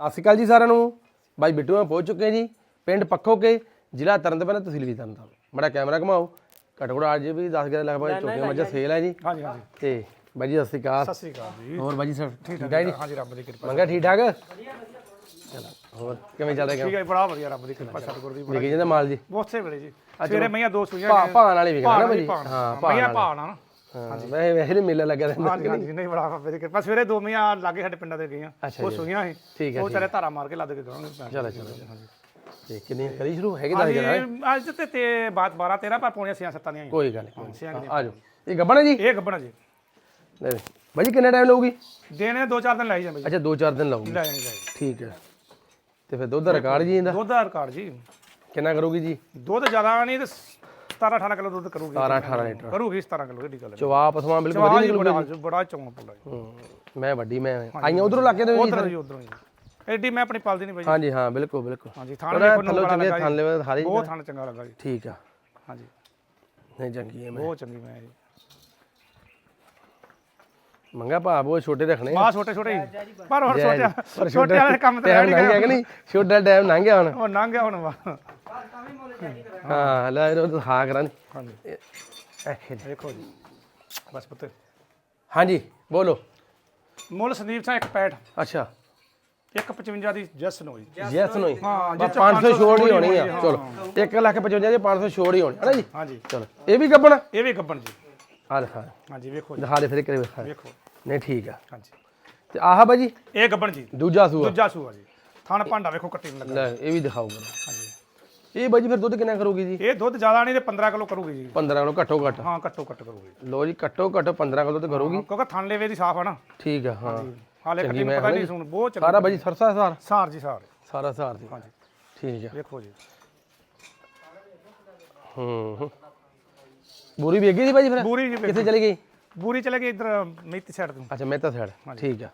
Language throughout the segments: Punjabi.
ਸਤਿ ਸ਼੍ਰੀ ਅਕਾਲ ਜੀ ਸਾਰਿਆਂ ਨੂੰ। ਬਾਈ ਬਿੱਟੂ ਮੈਂ ਪਹੁੰਚ ਚੁੱਕੇ ਹਾਂ ਜੀ ਪਿੰਡ ਪੱਖੋ ਕੇ ਜ਼ਿਲ੍ਹਾ ਤਰਨਤਾਰਨ ਤਹਿਸੀਲ ਵੀ ਤਰਨਤਾਰਨ ਬੜਾ ਕੈਮਰਾ ਘਮਾਓ। ਘੱਟੋ ਘੱਟ ਅੱਜ ਵੀ 10 ਗਿਆਰਾਂ ਲੱਖ ਬਾਈ ਚੁੱਕੇ ਮੱਝਾਂ ਸੇਲ ਹੈ ਜੀ। ਹਾਂਜੀ ਹਾਂਜੀ। ਤੇ ਬਾਈ ਜੀ ਸਤਿ ਸ਼੍ਰੀ ਅਕਾਲ। ਸਤਿ ਸ੍ਰੀ ਅਕਾਲ ਜੀ। ਹੋਰ ਬਾਈ ਜੀ ਸਭ ਠੀਕ ਠਾਕ ਜੀ? ਹਾਂਜੀ ਰੱਬ ਦੀ ਕਿਰਪਾ। ਮੰਗਾ ਠੀਕ ਠਾਕ? ਚਲੋ ਹੋਰ ਕਿਵੇਂ ਚੱਲ ਰਿਹਾ ਠੀਕ ਹੈ ਜੀ, ਬੜਾ ਵਧੀਆ ਰੱਬ ਦੀ ਕਿਰਪਾ ਸਤਿਗੁਰ ਦੀ ਜਾਂਦਾ ਮਾਲ ਜੀ? ਉਸੇ ਵੇਲੇ ਜੀ। ਸਵੇਰੇ ਮਈਆਂ ਦੋ ਸੂਈਆਂ ਭਾ ਭਾਣ ਵਾਲੀ ਵਿਕਣਾ ਨਾ ਬਾਈ ਭਾਣ ਹਾਂ ਮਈਆਂ ਭਾਣ ਭਾਣ ਨਾ ਹਾਂ ਵੈਸੇ ਵੈਸੇ ਨੀ ਮੇਲਾ ਲੱਗਿਆ ਰਹਿੰਦਾ ਹਾਂਜੀ ਹਾਂਜੀ ਨਹੀਂ ਬੜਾ ਰੱਬ ਦੀ ਕਿਰਪਾ ਸਵੇਰੇ ਦੋ ਮਈਆਂ ਲਾਗੇ ਸਾਡੇ ਪਿੰਡਾਂ ਦੇ ਗਈਆਂ ਅੱਛਾ ਉਹ ਜੀ। ਸੂਈਆਂ ਸੀ ਠੀਕ ਹੈ ਉਹ ਚਾਰੇ ਧਾਰਾ ਮਾਰ ਕੇ ਲੱਦ ਕੇ ਗਾਂਗੇ ਚਲੋ ਚਲੋ ਤੇ ਕਿੰਨੀ ਕਰੀ ਸ਼ੁਰੂ? ਹੈਗੀ ਦੱਸ ਹਾਂਜੀ ਜਰਾ ਅੱਜ ਤੇ ਤੇ ਬਾਤ 12 13 ਪਰ ਪੌਣੀਆਂ ਛੀਆਂ ਸੱਤਾਂ ਦੀਆਂ ਆਈਆਂ। ਕੋਈ ਗੱਲ ਨਹੀਂ ਆ ਜਾਓ। ਇਹ ਗੱਬਣਾ ਜੀ? ਇਹ ਗੱਬਣਾ ਜੀ। ਲੈ ਲੈ। ਬਾਈ ਜੀ ਕਿੰਨਾ ਟਾਈਮ ਲਊਗੀ? ਦੇਣੇ ਦੋ ਚਾਰ ਦਿਨ ਲਾਈ ਜਾਂਦੇ ਜੀ। ਅੱਛਾ 2-4 ਦਿਨ ਲਾਊਗੀ। ਲੈ ਜਾਣੀ ਲੈ ਠੀਕ ਹੈ। ਤੇ ਫਿਰ ਦੁੱਧ ਦਾ ਰਿਕਾਰਡ ਜੀ ਇਹਦਾ? ਦੁੱਧ ਦਾ ਰਿਕਾਰਡ ਜੀ। ਕਿੰਨਾ ਕਰੂਗੀ ਜੀ? ਦੁੱਧ ਜ਼ਿਆਦਾ ਨਹੀਂ ਤੇ 17 18 ਕਿਲੋ ਦੁੱਧ ਕਰੂਗੀ। 17 18 ਲੀਟਰ। ਕਰੂਗੀ 17 ਕਿਲੋ ਇਹਦੀ ਗੱਲ ਚਵਾ ਪਸਮਾ ਬਿਲਕੁਲ ਵਧੀਆ ਜੀ ਨਿਕਲੂਗਾ ਬੜਾ ਬੜਾ ਚੌਂਕ ਪੁੱਲਾ ਜੀ। ਮੈਂ ਵੱਡੀ ਮੈਂ ਆਈਆਂ ਉਧਰੋਂ ਲੱਗੇ ਤੇ ਉਧਰ ਜੀ। ਉਧਰੋਂ ਜੀ। ਐਡੀ ਮੈਂ ਆਪਣੀ ਪਾਲਦੀ ਨਹੀਂ ਬਾਈ ਹਾਂਜੀ ਹਾਂ ਬਿਲਕੁਲ ਬਿਲਕੁਲ। ਹਾਂਜੀ ਥਾਣ ਥੱਲੋਂ ਬੜਾ ਚੰਗੇ ਲੱਗਾ ਥਾਂ ਜੀ। ਲੈਵੇ ਹਾਰੀ ਬਹੁਤ ਥਾਣ ਚੰਗਾ ਲੱਗਾ ਜੀ। ਠੀਕ ਆ। ਹਾਂਜੀ। ਨਹੀਂ ਚੰਗੀ ਹੈ ਮੈਂ। ਬਹੁਤ ਚੰਗੀ ਮੈਂ ਜੀ। ਮੰਗਾ ਭਾ ਬਹੁਤ ਛੋਟੇ ਰੱਖਣੇ ਆ। ਬਾਹ ਛੋਟੇ ਛੋਟੇ ਹੀ। ਪਰ ਹੁਣ ਜੀ। ਛੋਟੇ ਪਰ ਛੋਟੇ ਵਾਲੇ ਕੰਮ ਤੇ ਲੰਘ ਗਿਆ ਕਿ ਨਹੀਂ? ਛੋਟਾ ਟਾਈਮ ਲੰਘ ਗਿਆ ਹੁਣ। ਉਹ ਲੰਘ ਗਿਆ ਹੁਣ ਵਾ ਹਾਂ ਲੈ ਉਹ ਹਾਂ ਕਰਾਂ ਹਾਂਜੀ। ਇਹ ਦੇਖੋ ਜੀ। ਬਸ ਪੁੱਤ। ਹਾਂਜੀ ਬੋਲੋ। ਮੁੱਲ ਸੰਦੀਪ ਸਿੰਘ 165 ਅੱਛਾ। 155 ਦੀ ਜਸ ਨੋ ਜੀ ਯੈਸ ਨੋ ਹਾਂ, ਬਸ 500 ਛੋੜ ਹੀ ਹੋਣੀ ਆ। ਚਲੋ। 1 ਲੱਖ 55 ਦੇ 500 ਛੋੜ ਹੀ ਹੋਣੀ। ਹੈ ਨਾ ਜੀ? ਹਾਂਜੀ। ਚਲੋ। ਇਹ ਵੀ ਗੱਬਣਾ ਇਹ ਵੀ ਗੱਬਣ ਜੀ। ਆ ਲਿਖਾ ਹਾਂਜੀ ਵੇਖੋ ਜੀ। ਦਿਖਾ ਦੇ ਫਿਰ ਕਰੇ ਵਿਖਾ ਵੇਖੋ। ਨਹੀਂ ਠੀਕ ਆ। ਹਾਂਜੀ। ਤੇ ਆਹ ਬਾਜੀ? ਇਹ ਗੱਬਣ ਜੀ। ਦੂਜਾ ਸੂਆ। ਦੂਜਾ ਸੂਆ ਜੀ। ਥਣ ਭਾਂਡਾ ਵੇਖੋ ਕੱਟੀ ਨੂੰ ਲੱਗਾ। ਲੈ ਇਹ ਵੀ ਦਿਖਾਓ ਹਾਂਜੀ। ਇਹ ਬਾਜੀ ਫਿਰ ਦੁੱਧ ਕਿੰਨਾ ਕਰੂਗੀ ਜੀ? ਇਹ ਦੁੱਧ ਜ਼ਿਆਦਾ ਨਹੀਂ ਤੇ 15 ਕਿਲੋ ਕਰੂਗੀ ਜੀ। 15 ਕਿਲੋ ਘੱਟੋ ਘੱਟ। ਹਾਂ ਘੱਟੋ ਘੱਟ ਕਰੂਗੀ। ਲੋ ਜੀ ਘੱਟੋ ਘੱਟ 15 ਕਿਲੋ ਤੇ ਕਰੂਗੀ। ਕਿਉਂਕਿ ਥਣ ਲੇਵੇ ਦੀ ਸਾਫ਼ ਆ ਨਾ। ਠੀਕ ਆ ਹਾਂ। ਹਾਲੇ ਕੱਟੀ ਨੂੰ ਪਤਾ ਨਹੀਂ ਸੁਣ ਬਹੁਤ ਚੰਗੀ ਸਾਰਾ ਬਾਜੀ ਸਰਸਾ ਸਾਰ? ਸਾਰ ਜੀ ਸਾਰ। ਸਾਰਾ ਸਾਰ ਦੀ। ਹਾਂਜੀ। ਠੀਕ ਆ। ਵੇਖੋ ਜੀ। ਹੂੰ ਹੂੰ। ਬੂਰੀ ਵੀ ਅੱਗੇ ਸੀ ਬਾਜੀ ਫਿਰ? ਬੂਰੀ ਜੀ ਵੇਖੋ। ਕਿੱਥੇ ਚਲੀ ਗਈ? ਬੂਰੀ ਚਲੇ ਗਈ ਇਧਰ ਮੇਤੀ ਸਾਈਡ ਤੋਂ। ਅੱਛਾ ਮਹਿਤਾ ਸਾਈਡ ਠੀਕ ਆ।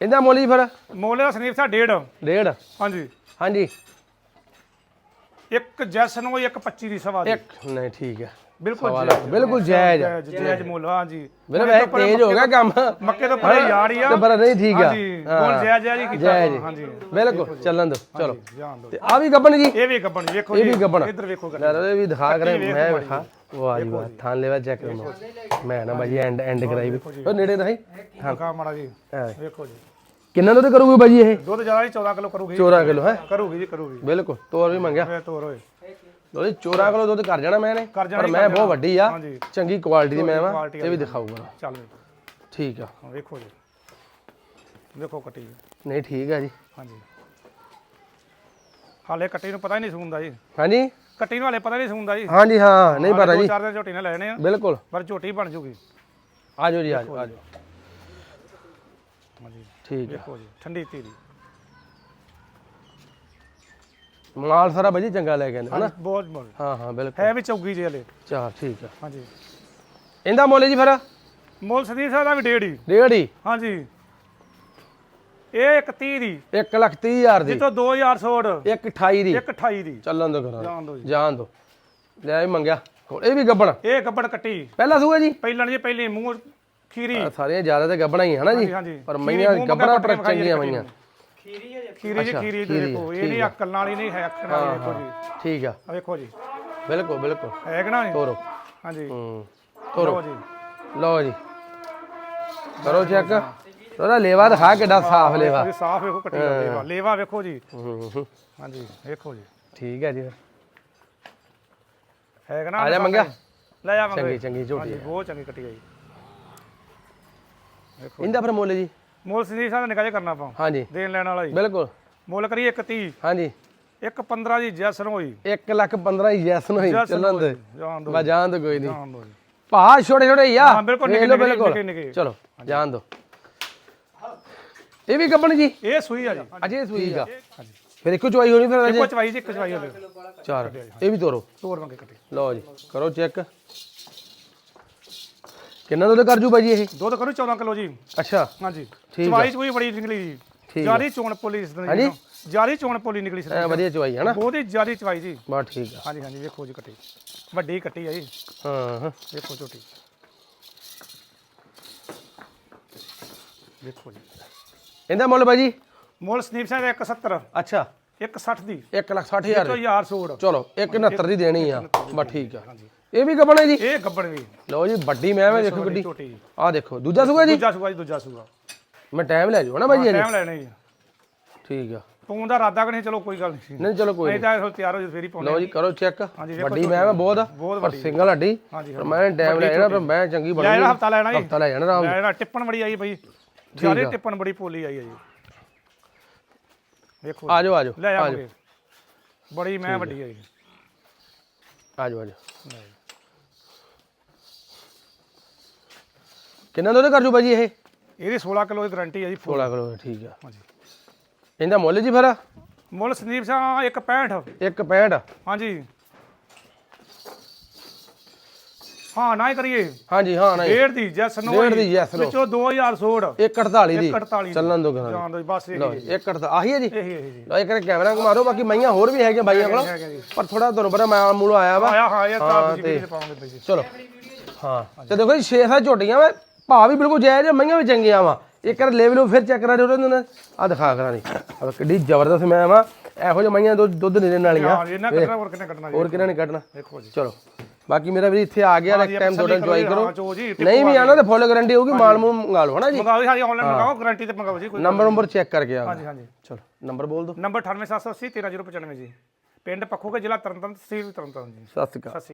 ਇਹਦਾ ਮੁੱਲ ਜੀ ਫਿਰ? ਮੋਲੇ ਦਾ ਸਨੀਪ ਸਾ ਡੇਢ। ਡੇਢ? ਹਾਂਜੀ। ਹਾਂਜੀ। ਇੱਕ ਜੈਸ ਨੂੰ ਇੱਕ 25 ਦੀ ਸਵਾ ਦੀ। ਇੱਕ ਨਹੀਂ ਠੀਕ ਆ। ਬਿਲਕੁਲ ਲੱਖ, ਬਿਲਕੁਲ ਜਾਇਜ਼ ਆ। ਜਾਇਜ਼ ਜਾਇਜ਼ ਮੁੱਲ ਹਾਂਜੀ। ਮੇਰੇ ਵੈਸੇ ਤੇਜ਼ ਹੋ ਗਿਆ ਕੰਮ। ਮੱਕੇ ਤੋਂ ਪਰੇ ਯਾਰ ਹੀ ਆ। ਤੇ ਪਰ ਨਹੀਂ ਠੀਕ ਆ। ਹਾਂਜੀ ਹੁਣ ਜਾਇਜ਼ ਜਾਇਜ਼ ਹੀ ਕੀਤਾ ਜਾਇਜ਼ ਹਾਂਜੀ। ਬਿਲਕੁਲ ਚੱਲਣ ਦੋ ਚਲੋ। ਤੇ ਆ ਵੀ ਗੱਬਣ ਜੀ। ਇਹ ਵੀ ਗੱਬਣ ਵੇਖੋ ਇਹ ਵੀ ਗੱਬਣ। ਇੱਧਰ ਵੇਖੋ। ਲੈ ਇਹ ਵੀ ਦਿਖਾ ਕਰੇ ਮੈਂ ਵੇਖਾਂ ਵਾਹ ਜੀ ਵਾਹ ਥਾਂ ਲੈਵਾ ਚੈੱਕ ਕਰੋ। ਮੈਂ ਨਾ ਬਾਜੀ ਐਂਡ ਐਂਡ ਕਰਾਈ ਵੀ। ਉਹ ਨੇੜੇ ਰਹੀ ਕਾ ਮਾੜਾ ਜੀ। ਵੇਖੋ ਜੀ। ਕਿੰਨਾ ਦੁੱਧ ਕਰੂਗੀ ਬਾਜੀ ਇਹ? ਦੁੱਧ ਜ਼ਿਆਦਾ ਨਹੀਂ 14 ਕਿਲੋ ਕਰੂਗੀ। 14 ਕਿਲੋ ਹੈ? ਕਰੂਗੀ ਜੀ ਕਰੂਗੀ। ਬਿਲਕੁਲ ਤੋਰ ਵੀ ਮੰਗਿਆ। ਤੋਰ ਹੋਏ। ਉਹਦੇ 14 ਕਿਲੋ ਦੁੱਧ ਕਰ ਜਾਣਾ ਮੈਂ ਨੇ ਕਰ ਜਾਣਾ ਪਰ ਹੀ ਮੈਂ ਬਹੁਤ ਵੱਡੀ ਆ ਚੰਗੀ ਕੁਆਲਿਟੀ ਦੀ ਮੈਂ ਵਾ ਇਹ ਵੀ ਦਿਖਾਊਗਾ। ਚੱਲ ਠੀਕ ਆ। ਹਾਂ, ਵੇਖੋ ਜੀ। ਵੇਖੋ ਕੱਟੀ ਨਹੀਂ ਠੀਕ ਆ ਜੀ। ਹਾਂਜੀ। ਹਾਲੇ ਕੱਟੀ ਨੂੰ ਪਤਾ ਹੀ ਨਹੀਂ ਸੂੰਦਾ ਜੀ। ਹਾਂਜੀ? ਕੱਟੀ ਨੂੰ ਹਾਲੇ ਪਤਾ ਨਹੀਂ ਸੂੰਦਾ ਜੀ। ਹਾਂਜੀ ਹਾਂ ਨਹੀਂ ਪਤਾ ਜੀ। ਚਾਰ ਦਿਨ ਝੋਟੀ ਨਾਲ ਲੈਣੇ ਆ। ਬਿਲਕੁਲ। ਪਰ ਝੋਟੀ ਬਣ ਜੂਗੀ। ਆ ਜਾਓ ਜੀ ਆ ਜਾਓ ਆ ਜਾਓ। ਹਾਂਜੀ। ਠੀਕ ਆ। ਵੇਖੋ ਜੀ ਠੰਡੀ ਧੀਰੀ ਮਾਲ ਸਾਰਾ ਬਾਜੀ ਚੰਗਾ ਲੈ ਕੇ ਆਂਦੇ ਹਨਾ? ਬਹੁਤ ਬਹੁਤ ਹਾਂ ਹਾਂ ਬਿਲਕੁਲ। ਹੈ ਵੀ ਚੌਗੀ ਜੀ ਹਲੇ ਚਾਰ ਠੀਕ ਆ। ਹਾਂਜੀ। ਇਹਦਾ ਮੁੱਲ ਜੀ ਫਿਰ? ਮੁੱਲ ਸਦੀਪ ਸਾਹਿਬ ਦਾ ਵੀ ਡੇਢ ਹੀ। ਡੇਢ ਹੀ? ਹਾਂਜੀ। ਇਹ ਇੱਕ 30 ਦੀ। 1 ਲੱਖ 30 ਹਜ਼ਾਰ ਦੀ। ਜਿੱਥੋਂ 2000 ਛੋੜ ਇੱਕ 28 ਦੀ। ਇੱਕ 28 ਦੀ। ਚੱਲਣ ਦੋ ਕਰਾਂ ਜਾਣ ਦੋ ਜੀ। ਜਾਣ ਦੋ ਲੈ ਇਹ ਮੰਗਿਆ। ਇਹ ਵੀ ਗੱਬਣ। ਇਹ ਗੱਬੜ ਕੱਟੀ। ਪਹਿਲਾ ਸੂਆ ਜੀ? ਪਹਿਲਾਂ ਜੀ ਪਹਿਲੀ ਮੂੰਹ ਖੀਰੀ। ਸਾਰੀਆਂ ਜ਼ਿਆਦਾ ਤੇ ਗੱਬਣਾ ਹੀ ਹਨਾ ਜੀ? ਪਰ ਮਈਆਂ ਗੱਬਣਾ ਪਰ ਚੰਗੀਆਂ ਮਈਆਂ ਖੀਰੀ ਜੀ ਖੀਰੀ ਇੱਧਰ ਦੇਖੋ ਇਹ ਨਹੀਂ ਅਕਲ ਨਾਲ ਹੀ ਨਹੀਂ ਹੈ ਅੱਖ ਨਾਲ ਹੀ ਦੇਖੋ ਜੀ। ਠੀਕ ਆ। ਆ ਵੇਖੋ ਜੀ। ਬਿਲਕੁਲ ਬਿਲਕੁਲ। ਹੈ ਕਿ ਨਾ ਜੀ? ਤੋਰੋ। ਹਾਂਜੀ। ਹੂੰ ਤੋਰੋ। ਲਓ ਜੀ। ਲਓ ਜੀ। ਕਰੋ ਚੈੱਕ। ਉਹਦਾ ਲੇਵਾ ਦਿਖਾ ਕਿੱਡਾ ਸਾਫ਼ ਲੇਵਾ। ਇਹ ਸਾਫ਼ ਵੇਖੋ ਕੱਟੀ ਦਾ ਲੇਵਾ। ਲੇਵਾ ਵੇਖੋ ਜੀ। ਹੂੰ ਹੂੰ। ਹਾਂਜੀ ਵੇਖੋ ਜੀ। ਠੀਕ ਹੈ ਜੀ। ਹੈ ਕਿ ਨਾ? ਆ ਜਾ ਮੰਗਿਆ। ਲੈ ਜਾ ਮੰਗੇ ਚੰਗੀ ਚੰਗੀ ਝੋਟੀ ਹਾਂਜੀ ਬਹੁਤ ਚੰਗੀ ਕੱਟੀ ਆ ਜੀ। ਇਹਦਾ ਫਿਰ ਮੁੱਲ ਜੀ? ਮੁੱਲ ਸੰਦੀਪ ਸਾਹਿਬ ਨਿਕਾਹ ਕਰਨਾ ਆਪਾਂ। ਹਾਂਜੀ। ਦੇਣ ਲੈਣ ਵਾਲਾ ਜੀ। ਬਿਲਕੁਲ। ਮੁੱਲ ਕਰੀਏ 130 ਹਾਂਜੀ। ਇੱਕ 15 ਦੀ ਜੈਸਨ ਹੋਈ। 1 ਲੱਖ 15 ਹੀ ਜੈਸ ਨੂੰ ਹੀ ਜੈਸਨ ਚੱਲਣ ਦੇ। ਜਾਣ ਦੋ ਜਾਣ ਦੋ ਕੋਈ ਨਹੀਂ। ਦੋ ਭਾ ਛੋਟੇ ਛੋਟੇ ਆ। ਹਾਂ, ਬਿਲਕੁਲ ਨਿੱਕੇ। ਚਲੋ ਜਾਣ ਦੋ। ਇਹ ਵੀ ਗੱਬਣ ਜੀ? ਇਹ ਸੂਈ ਆ ਜੀ। ਅਜੇ ਸੂਈ ਆ। ਫਿਰ ਇੱਕੋ ਚਵਾਈ ਹੋਣੀ ਫਿਰ ਅਜੇ? ਇੱਕੋ ਚਵਾਈ ਜੀ ਇੱਕ ਚਵਾਈ ਹੋਵੇ। ਚਾਰ ਇਹ ਵੀ ਤੋਰੋ। ਤੋਰ ਮੰਗੇ ਕੱਟੀ। ਲਓ ਜੀ ਕਰੋ ਚੈੱਕ। ਕਿੰਨਾ ਦੁੱਧ ਕਰ ਜੂ ਬਾਜੀ ਇਹ? ਦੁੱਧ ਕਰੂ 14 ਕਿਲੋ ਜੀ। ਅੱਛਾ। ਹਾਂਜੀ। ਠੀਕ ਚਵਾਈ ਚੂਈ ਬੜੀ ਨਿਕਲੀ ਜੀ। ਜਾਰੀ ਚੋਣ ਪੁਲਿਸ ਦੀ ਹਾਂਜੀ? ਜਾਰੀ ਚੋਣ ਪੋਲੀ ਨਿਕਲੀ ਸੀ ਐ ਵਧੀਆ ਚਵਾਈ ਹੈ ਨਾ ਬਹੁਤ ਹੀ ਜਾਰੀ ਚਵਾਈ ਜੀ। ਬਾ ਠੀਕ ਆ। ਹਾਂਜੀ ਹਾਂਜੀ ਵੇਖੋ ਜੀ ਕੱਟੀ। ਵੱਡੀ ਕੱਟੀ ਆ ਜੀ। ਹਾਂ ਹਾਂ। ਵੇਖੋ ਝੋਟੀ। ਵੇਖੋ ਜੀ। ਇਹਦਾ ਮੁੱਲ ਬਾਈ ਜੀ? ਮੁੱਲ ਸੰਦੀਪ ਸਿੰਘ ਦਾ 170 ਅੱਛਾ। 160 ਦੀ। 1 ਲੱਖ 60 ਹਜ਼ਾਰ। ਤੋਂ ਦੀ। ਯਾਰ ਸੂੜ ਚਲੋ 169 ਦੀ ਦੇਣੀ ਆ। ਬਸ ਠੀਕ ਆ। ਇਹ ਵੀ ਗੱਬਣ ਹੈ ਜੀ। ਇਹ ਗੱਬੜ ਵੀ। ਲਓ ਜੀ ਵੱਡੀ ਮੈਂ ਵੇ ਦੇਖੋ ਜੀ। ਆ ਦੇਖੋ ਦੂਜਾ ਸੂਗਾ ਜੀ? ਦੂਜਾ ਸੂਆ ਜੀ ਦੂਜਾ ਸੂਆ। ਮੈਂ ਟਾਈਮ ਲੈ ਜਾਓ ਨਾ ਬਾਈ ਜੀ ਟਾਈਮ ਲੈਣਾ ਜੀ। ਠੀਕ ਆ। ਤੂੰ ਦਾ ਇਰਾਦਾ ਕਿ ਨਹੀਂ ਚਲੋ ਕੋਈ ਗੱਲ ਨਹੀਂ। ਨਹੀਂ ਚਲੋ ਕੋਈ ਨਹੀਂ ਤਾਂ ਤਿਆਰ ਹੋ ਜਾ ਫੇਰ ਹੀ ਪਾਉਣੇ ਲਓ ਜੀ ਕਰੋ ਚੈੱਕ ਵੱਡੀ ਮੈਂ ਬਹੁਤ ਪਰ ਸਿੰਗਲ ਹੱਡੀ ਮੈਂ ਟਾਈਮ ਲੈ ਜਾਣਾ ਪਰ ਮੈਂ ਚੰਗੀ ਲੈ ਬਣੂਗੀ ਜਾਣਾ ਹਫਤਾ ਲੈਣਾ ਜੀ। ਹਫਤਾ ਲੈ ਜਾਣਾ ਆਰਾਮ ਲੈ ਜਾਣਾ ਟਿੱਪਣ ਬੜੀ ਆਈ ਬਈ। ਜ਼ਿਆਦਾ ਟਿੱਪਣ ਬੜੀ ਪੋਲੀ ਆਈ ਹੈ ਜੀ। ਵੇਖੋ ਆ ਜਾਓ ਆ ਜਾਓ ਲੈ ਆ ਜਾਓ। ਆਵਾਂਗੇ ਬੜੀ ਮੈਂ ਵੱਡੀ ਹੈ ਜੀ। ਆ ਜਾਓ ਆ ਜਾਓ। ਕਿੰਨਾ ਦੁੱਧ ਕਰ ਜੂ ਬਾਜੀ ਇਹ? ਇਹਦੀ 16 ਕਿਲੋ ਦੀ ਗਾਰੰਟੀ ਹੈ ਜੀ 16 ਕਿਲੋ ਠੀਕ ਆ। ਹਾਂਜੀ। ਇਹਦਾ ਮੁੱਲ ਜੀ ਫਿਰ? ਮੁੱਲ ਸੰਦੀਪ ਸਿੰਘ 165 165 ਹਾਂਜੀ। ਹਾਂ ਨਾ ਹੀ ਕਰੀਏ। ਹਾਂਜੀ ਹਾਂ ਨਹੀਂ ਡੇਢ ਦੀ ਜੈਸ ਨੋ ਡੇਢ ਦੀ yes, no। ਵਿੱਚੋਂ 2000 ਸੋੜ 148 ਦੀ। 148 ਚੱਲਣ ਦੋ ਕਰਾਂ ਜਾਣ ਦੋ ਜੀ, ਬਸ ਇਹ ਲਓ 148 ਆਹੀ ਹੈ ਜੀ? ਇਹੀ ਇਹੀ ਜੀ। ਲਓ ਇੱਕ ਕੈਮਰਾ ਮਾਰੋ ਬਾਕੀ ਮਈਆਂ ਹੋਰ ਵੀ ਹੈਗੀਆਂ ਬਾਈਆਂ ਕੋਲ। ਹੈਗਾ ਜੀ। ਪਰ ਥੋੜਾ ਤੁਹਾਨੂੰ ਪਤਾ ਮੈਂ ਮੂਲੋਂ ਆਇਆ ਵਾ। ਆਇਆ ਹਾਂ ਇਹ ਤਾਂ ਹਾਂ, ਵੀਡੀਓ ਪਾਉਂਗੇ ਬਈ ਜੀ। ਚਲੋ ਹਾਂ। ਤੇ ਦੇਖੋ ਜੀ 6-7 ਝੋਟੀਆਂ ਵਾ। ਭਾਅ ਵੀ ਬਿਲਕੁਲ ਜਾਇਜ਼ ਆ ਮਈਆਂ ਵੀ ਚੰਗੀਆਂ ਵਾ। ਇੱਕ ਵਾਰ ਲੈਵਲ ਨੂੰ ਫਿਰ ਚੈੱਕ ਕਰਾ ਦਿਓ ਉਹਨਾਂ ਨੇ ਆ ਦਿਖਾ ਕਰਾਂ ਨਹੀਂ ਕਿੱਡੀ ਜ਼ਬਰਦਸਤ ਮੈਂ ਵਾ। ਇਹੋ ਜਿਹੇ ਮਈਆਂ ਦੁੱਧ ਦੁੱਧ ਨਹੀਂ ਦੇਣ ਵਾਲੀਆਂ। ਹਾਂ ਇਹਨਾਂ ਕੱਟਣਾ ਹੋਰ ਕਿੰਨੇ ਕੱਟਣਾ ਹੋਰ ਕਿਹਨਾਂ ਨੇ ਕੱਢਣਾ? ਦੇਖੋ ਜੀ। ਚਲੋ। ਬਾਕੀ ਮੇਰਾ ਵੀ ਇੱਥੇ ਆ ਗਿਆ ਇੱਕ ਟਾਈਮ ਤੁਹਾਡਾ ਇੰਜੋਏ ਕਰੋ। ਹਾਂ, ਨਹੀਂ ਵੀ ਆਣਾ ਤਾਂ ਫੁੱਲ ਗਾਰੰਟੀ ਹੋਊਗੀ ਮਾਲ ਮੂਲ ਮੰਗਾ ਲਓ ਹਨਾ ਜੀ? ਮੰਗਾਓ ਜੀ ਹਾਂਜੀ ਆਨਲਾਈਨ ਮੰਗਾਓ ਗਾਰੰਟੀ ਤੇ ਮੰਗਾਓ ਜੀ ਕੋਈ ਨੰਬਰ ਨੰਬਰ ਚੈੱਕ ਕਰਕੇ ਆ ਹਾਂਜੀ ਹਾਂਜੀ ਚਲੋ ਨੰਬਰ ਬੋਲ ਦਿਓ। ਨੰਬਰ 98780 13095 ਜੀ। ਪਿੰਡ ਪੱਖੋਗੇ ਜ਼ਿਲ੍ਹਾ ਤਰਨਤਾਰਨ ਤਹਿਸੀਲ ਤਰਨਤਾਰਨ ਜੀ। ਸਤਿ ਸ਼੍ਰੀ ਅਕਾਲ। ਸ਼੍ਰੀ